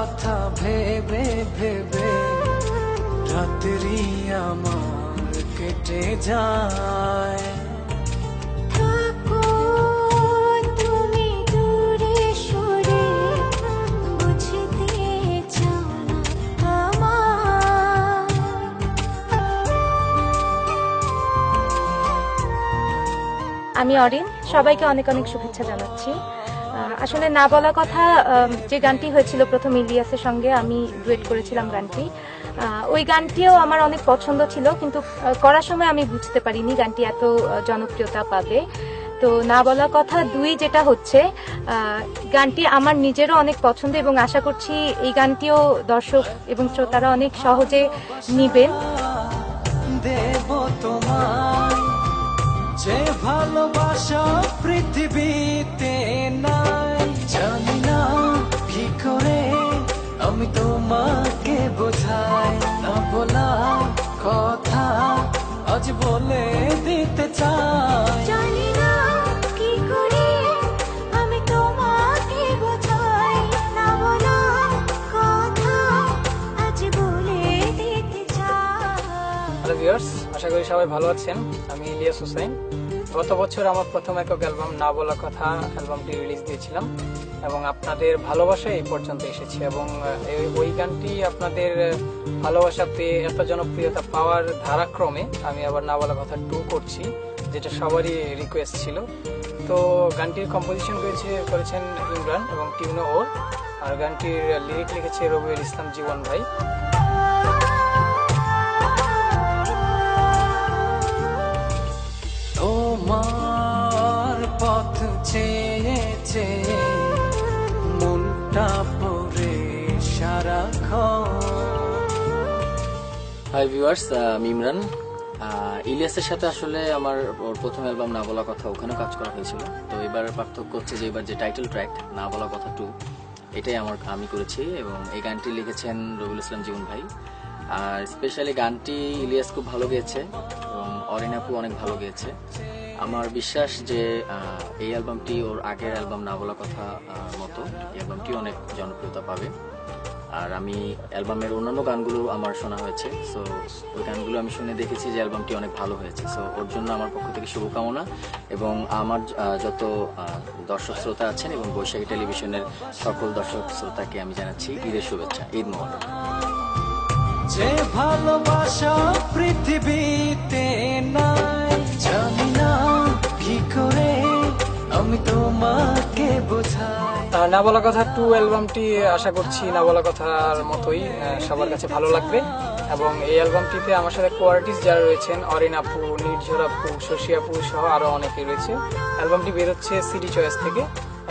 কথা ভেবে ভেবে রাত্রি আমার কেটে যায় আমি অরিন সবাইকে অনেক অনেক শুভেচ্ছা জানাচ্ছি। আসলে না বলা কথা যে গানটি হয়েছিল প্রথম ইলিয়াসের সঙ্গে আমি ডুয়েট করেছিলাম গানটি। ওই গানটিও আমার অনেক পছন্দ ছিল, কিন্তু করার সময় আমি বুঝতে পারিনি গানটি এত জনপ্রিয়তা পাবে। তো না বলা কথা দুই যেটা হচ্ছে গানটি আমার নিজেরও অনেক পছন্দ এবং আশা করছি এই গানটিও দর্শক এবং শ্রোতারা অনেক সহজে নিবেন। ভালোবাসা পৃথিবীতে হ্যালো ভিউয়ার্স, আশা করি সবাই ভালো আছেন। আমি ইলিয়াস হোসেন। গত বছর আমার প্রথম একক অ্যালবাম না বলা কথা অ্যালবামটি রিলিজ দিয়েছিলাম এবং আপনাদের ভালোবাসা এই পর্যন্ত এসেছে এবং ওই গানটি আপনাদের ভালোবাসা পেয়ে এত জনপ্রিয়তা পাওয়ার ধারাক্রমে আমি আবার না বলা কথা টু করছি, যেটা সবারই রিকোয়েস্ট ছিল। তো গানটির কম্পোজিশন করেছে করেছেন ইমরান এবং টিউনো ওর। আর গানটির লিরিক লিখেছে রবিউল ইসলাম জীবন ভাই। পথ চেয়ে চেয়ে মনটা পড়ে সারাক্ষণ। হাই ভিউয়ার্স আমি ইমরান। ইলিয়াসের সাথে আসলে আমার প্রথম অ্যালবাম না বলা কথা ওখানেও কাজ করা হয়েছিল। তো এবার পার্থক্য হচ্ছে যে এবার যে টাইটেল ট্র্যাক না বলা কথা টু এটাই আমার, আমি করেছি এবং এই গানটি লিখেছেন রবিউল ইসলাম জীবন ভাই। আর স্পেশালি গানটি ইলিয়াস খুব ভালো গেয়েছে এবং অরিন আপু অনেক ভালো গেয়েছে। আমার বিশ্বাস যে এই অ্যালবামটি ওর আগের অ্যালবাম না বলা কথা মতো। এই অ্যালবামটি অনেক জনপ্রিয়তা পাবে। আর আমি অ্যালবামের অন্যান্য গানগুলো আমার শোনা হয়েছে। সো ওই গানগুলো আমি শুনে দেখেছি যে অ্যালবামটি অনেক ভালো হয়েছে। সো ওর জন্য আমার পক্ষ থেকে শুভকামনা। এবং আমার যত দর্শক শ্রোতা আছেন এবং বৈশাখী টেলিভিশনের সকল দর্শক শ্রোতাকে আমি জানাচ্ছি ঈদের শুভেচ্ছা, ঈদ মোবারক। যে ভালোবাসা পৃথিবীতে নাই, জানি না না বলা কথা টু অ্যালবামটি আশা করছি না বলা কথার মতোই সবার কাছে ভালো লাগবে। এবং এই অ্যালবামটিতে আমার সাথে কোয়ার্টিস্ট যারা রয়েছেন, অরিন আপু, নির্ঝর আপু, শশী আপু সহ আরও অনেকে রয়েছে। অ্যালবামটি বেরোচ্ছে সিটি চয়েস থেকে।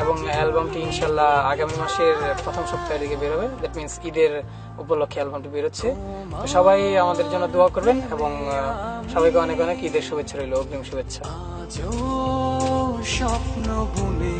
এবং অ্যালবামটি ইনশাল্লাহ আগামী মাসের প্রথম সপ্তাহের দিকে বেরোবে। দ্যাট মিনস ঈদের উপলক্ষে অ্যালবামটি বেরোচ্ছে। সবাই আমাদের জন্য দোয়া করবেন এবং সবাইকে অনেক অনেক ঈদের শুভেচ্ছা রইল, অগ্রিম শুভেচ্ছা। স্বপ্ন বুনে